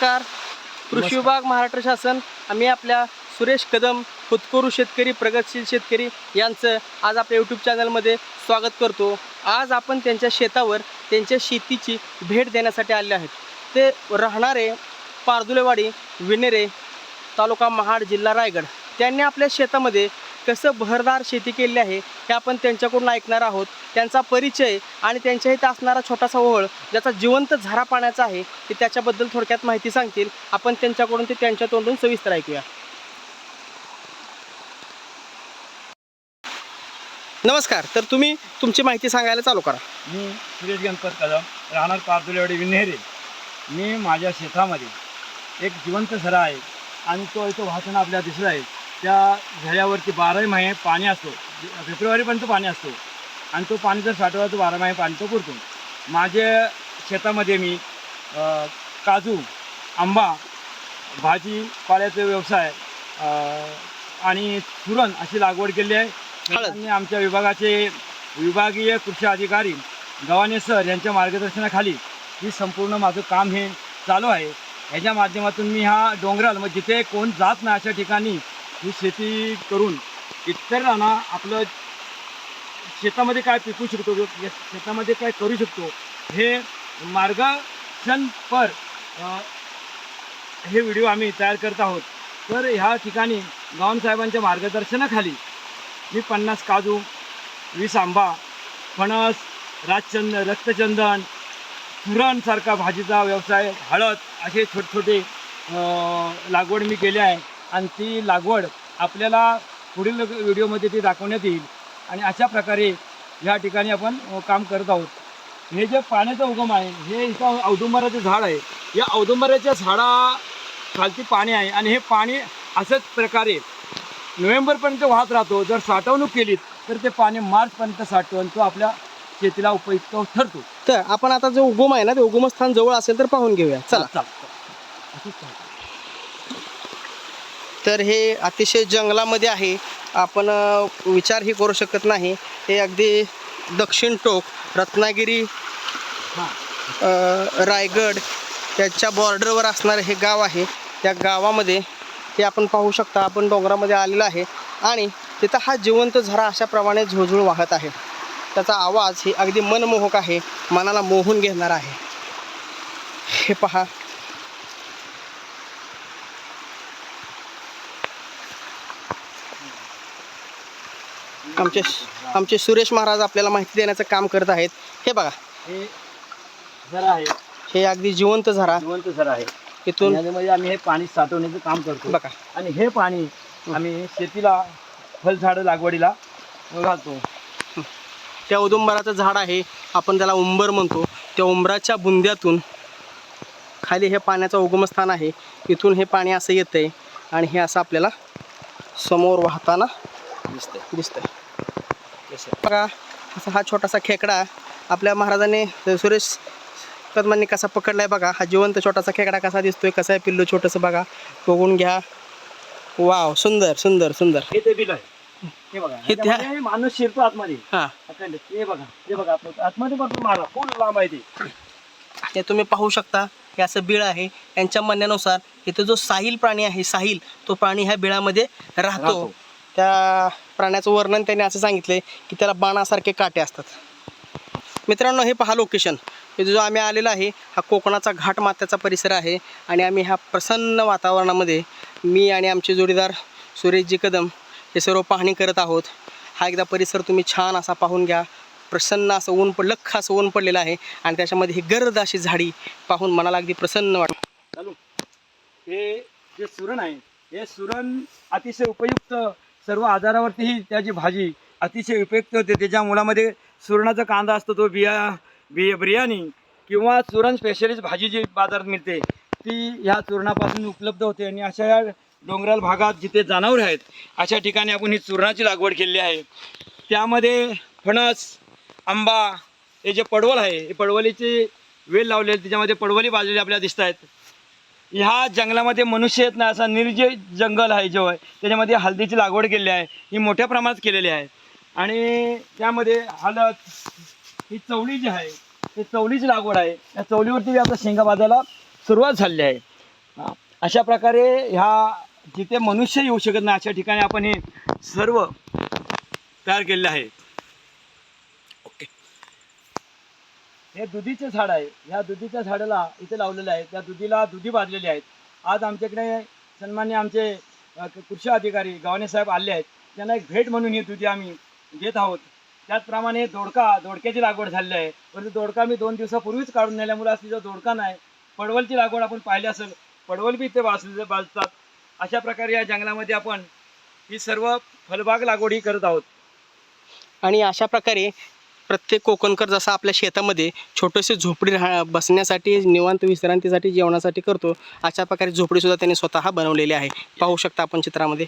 नमस्कार. कृषी विभाग महाराष्ट्र शासन आम्ही आपल्या सुरेश कदम खुदकरू शेतकरी प्रगतशील शेतकरी यांचं आज आपल्या यूट्यूब चॅनलमध्ये स्वागत करतो. आज आपण त्यांच्या शेतावर त्यांच्या शेतीची भेट देण्यासाठी आले आहेत. ते राहणारे पारदुलेवाडी विनेरे तालुका महाड जिल्हा रायगड. त्यांनी आपल्या शेतामध्ये कसं बहरदार शेती केली आहे हे आपण त्यांच्याकडून ऐकणार आहोत. त्यांचा परिचय आणि त्यांच्या इथं असणारा छोटासा ओहळ ज्याचा जिवंत झरा पाण्याचा आहे ते त्याच्याबद्दल थोडक्यात माहिती सांगतील. आपण त्यांच्याकडून ते त्यांच्या तोंडून सविस्तर ऐकूया. नमस्कार तर तुम्ही तुमची माहिती सांगायला चालू करा. मी सुरेश गणपत कदम राहणार पारदुलेवाडी विन्हेरे. मी माझ्या शेतामध्ये एक जिवंत झरा आहे आणि तो इथं वाहताना आपल्याला दिसला आहे. त्या झऱ्यावरती बाराही महिने पाणी असतो. फेब्रुवारीपर्यंत पाणी असतो. आणि तो पाणी जर साठवला तर बारा महिने पाणी तो पुरतो. माझ्या शेतामध्ये मी काजू आंबा भाजी पाल्याचा व्यवसाय आणि सुरण अशी लागवड केली आहे. त्यांनी आमच्या विभागाचे विभागीय कृषी अधिकारी गव्हाणे सर यांच्या मार्गदर्शनाखाली ही संपूर्ण माझं काम हे चालू आहे. ह्याच्या माध्यमातून मी हा डोंगराल मग जिथे कोण जात नाही अशा ठिकाणी ही शेती करून इतरांना आपलं शेतामध्ये काय पिकू शकतो शेतामध्ये काय करू शकतो हे मार्गदर्शनपर हे व्हिडिओ आम्ही तयार करत आहोत. तर ह्या ठिकाणी गावनसाहेबांच्या मार्गदर्शनाखाली मी पन्नास काजू वीस आंबा फणस राजचंद रक्तचंदन सुरणसारखा भाजीचा व्यवसाय हळद असे छोटे छोटे लागवड मी केली आहे. आणि ती लागवड आपल्याला पुढील व्हिडिओमध्ये ती दाखवण्यात येईल. आणि अशा प्रकारे ह्या ठिकाणी आपण काम करत आहोत. हे जे पाण्याचा उगम आहे हे इथं औदुंबराचं झाड आहे. या औदुंबराच्या झाडा खालती पाणी आहे आणि हे पाणी असंच प्रकारे नोव्हेंबरपर्यंत वाहत राहतो. जर साठवणूक केली तर ते पाणी मार्चपर्यंत साठतो आणि तो आपल्या शेतीला उपयुक्त ठरतो. तर आपण आता जो उगम आहे ना ते उगमस्थान जवळ असेल तर पाहून घेऊया. चला. चालतं. तर हे अतिशय जंगलामध्ये आहे. आपण विचारही करू शकत नाही. हे अगदी दक्षिण टोक रत्नागिरी रायगड त्याच्या बॉर्डरवर असणारं हे गाव आहे. त्या गावामध्ये हे आपण पाहू शकता. आपण डोंगरामध्ये आलेलं आहे आणि तिथं हा जिवंत झरा अशाप्रमाणे झुळझुळ वाहत आहे. त्याचा आवाज ही अगदी मनमोहक आहे. मनाला मोहून घेणार आहे. हे पहा. आमचे आमचे सुरेश महाराज आपल्याला माहिती देण्याचं काम करत आहेत. हे बघा. हे झरा आहे. हे अगदी जिवंत झरा. जिवंत झरा आहे. इथून याच्यामध्ये आम्ही हे पाणी साठवण्याचं काम करतो बघा. आणि हे पाणी आम्ही शेतीला फलझाडं लागवडीला घालतो. त्या औदुंबराचं झाड आहे. आपण त्याला उंबर म्हणतो. त्या उंबराच्या बुंद्यातून खाली हे पाण्याचं उगमस्थान आहे. इथून हे पाणी असं येतं आहे आणि हे असं आपल्याला समोर वाहताना दिसतंय. दिसतंय. बघा असा हा छोटासा खेकडा आपल्या महाराजांनी सुरेश कदमांनी कसा पकडलाय बघा. हा जिवंत छोटासा खेकडा कसा दिसतोय कसा आहे पिल्लू छोटंसं बघा. बघून घ्या. वाव सुंदर सुंदर सुंदर. हे ते बिल आहे. हे बघा. हे त्या- माणूस शिरतो आतमध्ये. हां. अखंड. हे बघा हे बघा आत- आतमध्ये भरपूर मारा फुल लांब आहे ते. हे तुम्ही पाहू शकता हे असं बिळ आहे. यांच्या म्हणण्यानुसार इथं जो साहिल प्राणी आहे साहिल तो प्राणी ह्या बिळामध्ये राहतो. त्या प्राण्याचं वर्णन त्यांनी असं सांगितलंय की त्याला बाणासारखे काटे असतात. मित्रांनो हे पहा लोकेशन हे जो आम्ही आलेला आहे हा कोकणाचा घाट मात्याचा परिसर आहे आणि आम्ही ह्या प्रसन्न वातावरणामध्ये मी आणि आमचे जोडीदार सुरेशजी कदम हे सर्व पाहणी करत आहोत. हा एकदा परिसर तुम्ही छान असा पाहून घ्या. प्रसन्न असं ऊन पड लख असं ऊन पडलेलं आहे आणि त्याच्यामध्ये ही गर्द अशी झाडी पाहून मनाला अगदी प्रसन्न वाटतं. चालू. हे जे सुरण आहे हे सुरण अतिशय उपयुक्त सर्व आजारावरतीही त्याची भाजी अतिशय उपयुक्त होते. त्याच्या मुलामध्ये सुरणाचा कांदा असतो तो बिया बि बिर्याणी किंवा चुरण स्पेशलिस्ट भाजी जी बाजारात मिळते ती ह्या चुरणापासून उपलब्ध होते. आणि अशा या डोंगराळ भागात जिथे जनावर आहेत अशा ठिकाणी आपण ही चुरणाची लागवड केलेली आहे. त्यामध्ये फणस आंबा हे जे पडवल आहे हे पडवलीची वेल लावलेली त्याच्यामध्ये पडवली बाजलेली आपल्याला दिसत आहेत ह्या जंगलामध्ये मनुष्य येत नाही असा निर्जय जंगल आहे जो आहे. त्याच्यामध्ये हळदीची लागवड केलेली आहे. ही मोठ्या प्रमाणात केलेली आहे. आणि त्यामध्ये हळद ही चवळी जी आहे ही चवळीची लागवड आहे. या चवळीवरती बी आता शेंगा बाजायला सुरुवात झालेली आहे. अशा प्रकारे ह्या जिथे मनुष्य येऊ शकत नाही अशा ठिकाणी आपण हे सर्व तयार केलेलं आहे. हे दुधीचे झाड आहे. ह्या दुधीच्या झाडाला इथे लावलेलं आहे त्या दुधीला दुधी बांधलेली आहेत. आज आमच्याकडे सन्मान्य आमचे कृषी अधिकारी गव्हाणे साहेब आले आहेत. त्यांना एक भेट म्हणून ही दुधी आम्ही देत आहोत. त्याचप्रमाणे दोडका दोडक्याची लागवड झालेली आहे. परंतु दोडका मी दोन दिवसापूर्वीच काढून नेल्यामुळे आज तिचा दोडका नाही पडवलची लागवड आपण पाहिली असेल पडवल बी इथे बाजले बाजतात अशा प्रकारे या जंगलामध्ये आपण ही सर्व फलबाग लागवड ही करत आहोत. आणि अशा प्रकारे प्रत्येक कोकणकर जसा आपल्या शेतामध्ये छोटेसे झोपडी राहा बसण्यासाठी निवांत विश्रांतीसाठी जेवणासाठी करतो अशा प्रकारे झोपडीसुद्धा त्यांनी स्वतः बनवलेली आहे. पाहू शकता आपण चित्रामध्ये.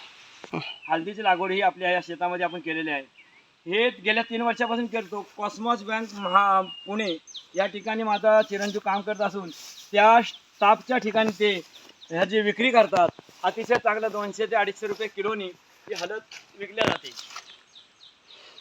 हळदीची लागवड ही आपल्या या शेतामध्ये आपण केलेली आहे. हे गेल्या तीन वर्षापासून करतो. कॉस्मॉस बँक महा पुणे या ठिकाणी माझा चिरंजीव काम करत असून त्या स्टाफच्या ठिकाणी ते ह्याची विक्री करतात अतिशय चांगलं दोनशे ते अडीचशे रुपये किलोनी ही हळद विकल्या जाते.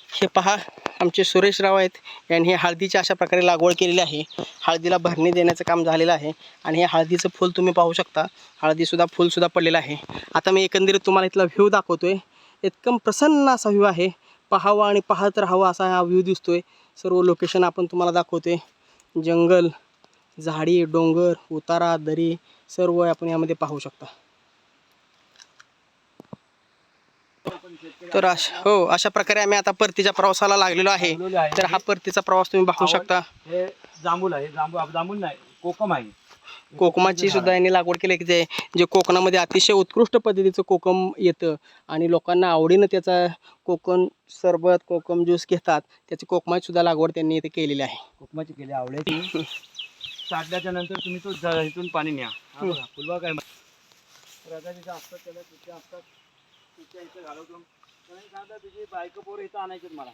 हे पहा आमचे सुरेश राव आहेत. यांनी हे हळदीची अशा प्रकारे लागवड केलेली आहे. हळदीला भरणी देण्याचं काम झालेलं आहे. आणि हे हळदीचं फूल तुम्ही पाहू शकता. हळदीसुद्धा फूलसुद्धा पडलेलं आहे. आता मी एकंदरीत तुम्हाला इथला व्ह्यू आहे इतकं प्रसन्न असा व्ह्यू आहे. पाहावा आणि पाहत राहावा असा हा व्ह्यू आहे सर्व लोकेशन आपण तुम्हाला दाखवतो आहे जंगल झाडी डोंगर उतारा दरी सर्व आपण यामध्ये पाहू शकता. तर अश हो अशा प्रकारे आम्ही आता परतीच्या प्रवासाला लागलेलो आहे. तर हा परतीचा प्रवास तुम्ही पाहू शकता. हे जांभूल आहे. जांभूळ जांभूल नाही कोकम आहे. कोकमाची सुद्धा यांनी लागवड केली की जे जे कोकणामध्ये अतिशय उत्कृष्ट पद्धतीचं कोकम येतं आणि लोकांना आवडीनं त्याचा कोकम सरबत कोकम ज्यूस घेतात. त्याची कोकमाची सुद्धा लागवड त्यांनी इथे केलेली आहे. कोकमाची केली आवडायची साठल्याच्या नंतर तुम्ही तो इथून पाणी न्या. राजा तिथे असतात त्याला तिथे असतात तिच्या इथं घालवतो. त्याने सांगता तुझी बायको पोरं इथं आणायची मला.